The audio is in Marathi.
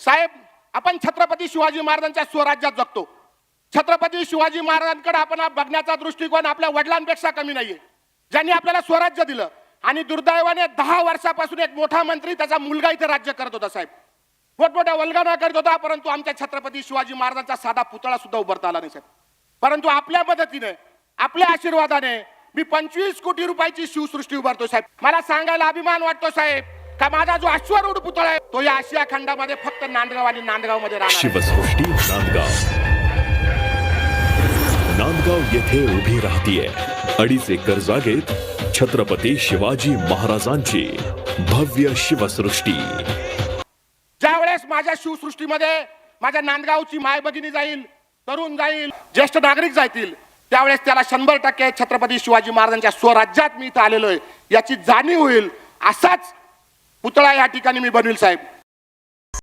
साहेब आपण छत्रपती शिवाजी महाराजांच्या स्वराज्यात जगतो. छत्रपती शिवाजी महाराजांकडे आपण बघण्याचा दृष्टिकोन आपल्या वडिलांपेक्षा कमी नाहीये. ज्यांनी आपल्याला स्वराज्य दिलं आणि दुर्दैवाने दहा वर्षापासून एक मोठा मंत्री त्याचा मुलगा इथे राज्य करत होता साहेब. मोठमोठ्या वल्गना करत होता परंतु आमच्या छत्रपती शिवाजी महाराजांचा साधा पुतळा सुद्धा उभारता आला नाही साहेब. परंतु आपल्या मदतीने आपल्या आशीर्वादाने मी पंचवीस कोटी रुपयाची शिवसृष्टी उभारतो साहेब. मला सांगायला अभिमान वाटतो साहेब. का माझा जो अश्वरूढ पुतळा आहे तो या आशिया खंडामध्ये फक्त नांदगाव आणि नांदगावमध्ये. शिवसृष्टी नांदगाव. नांदगाव येथे उभी राहतीये. अडीच एकर जागेत छत्रपती शिवाजी महाराजांची भव्य शिवसृष्टी. ज्या वेळेस माझ्या शिवसृष्टीमध्ये माझ्या नांदगावची माय भगिनी जाईल तरुण जाईल ज्येष्ठ नागरिक जातील त्यावेळेस त्याला शंभर टक्के छत्रपती शिवाजी महाराजांच्या स्वराज्यात मी इथं आलेलो आहे. याची जाणीव होईल असाच पुतळा या ठिकाणी मी बनवेल साहेब.